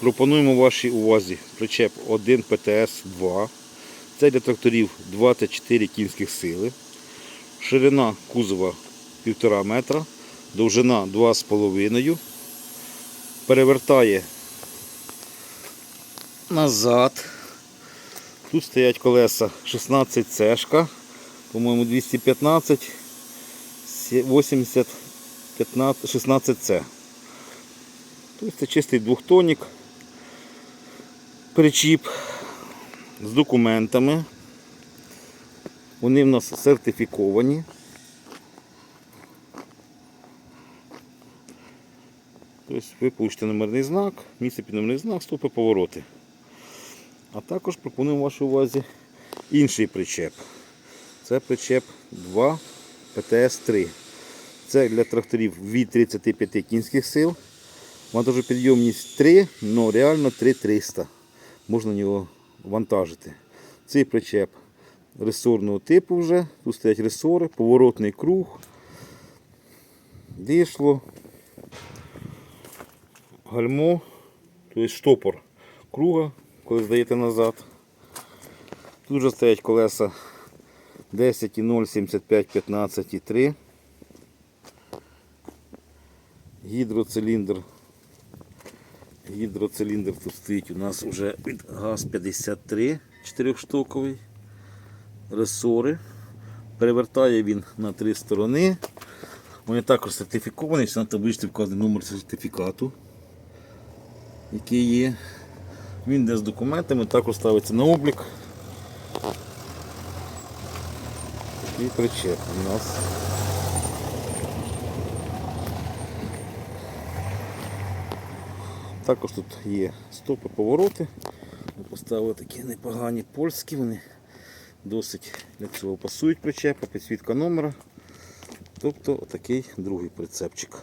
Пропонуємо вашій увазі причеп 1 ПТС-2. Це для тракторів 24 кінських сили. Ширина кузова 1,5 метра, довжина 2,5. Перевертає назад. Тут стоять колеса 16 цешка, по-моєму 215, 80, 15, 16 С. Тобто це чистий двохтонік, причіп з документами. Вони в нас сертифіковані. Тобто ви получите номерний знак, місце під номерний знак, стопи повороти. А також пропонуємо вашій увазі інший причеп. Це причеп 2 ПТС-3. Це для тракторів від 35 кінських сил. Вантажопідйомність 3, але реально 3300. Можна нього вантажити. Цей причеп ресорного типу вже. Тут стоять ресори, поворотний круг, дишло, гальмо, тобто штопор круга, коли здаєте назад. Тут вже стоять колеса 10,0, 75, 15 і 3. Гідроциліндр. Гідроциліндр тут стоїть у нас вже від ГАЗ-53 4-штуковий. Ресори. Перевертає він на три сторони. Вони також сертифіковані, на табличці вказаний номер сертифікату, який є. Він йде з документами, також ставиться на облік. Такий причеп у нас. Також тут є стопи повороти. Ми поставили такі непогані польські, вони досить для цього пасують причепа, підсвітка номера. Тобто отакий другий прицепчик.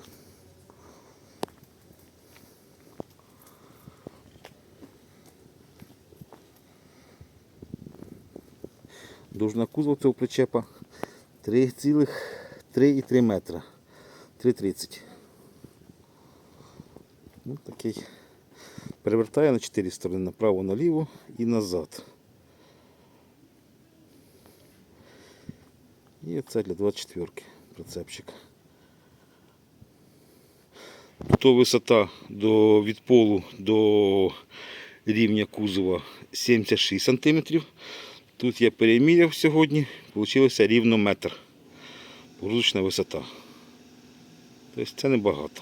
Довжина кузова цього причепа 3,3 метра. 3,30. Ну, такий. Перевертає на 4 сторони, направо, наліво і назад. І це для 24 прицепчик. Тут висота до, від полу до рівня кузова 76 см. Тут я переміряв сьогодні, вийшло рівно метр. Погрузочна висота. Тобто це небагато.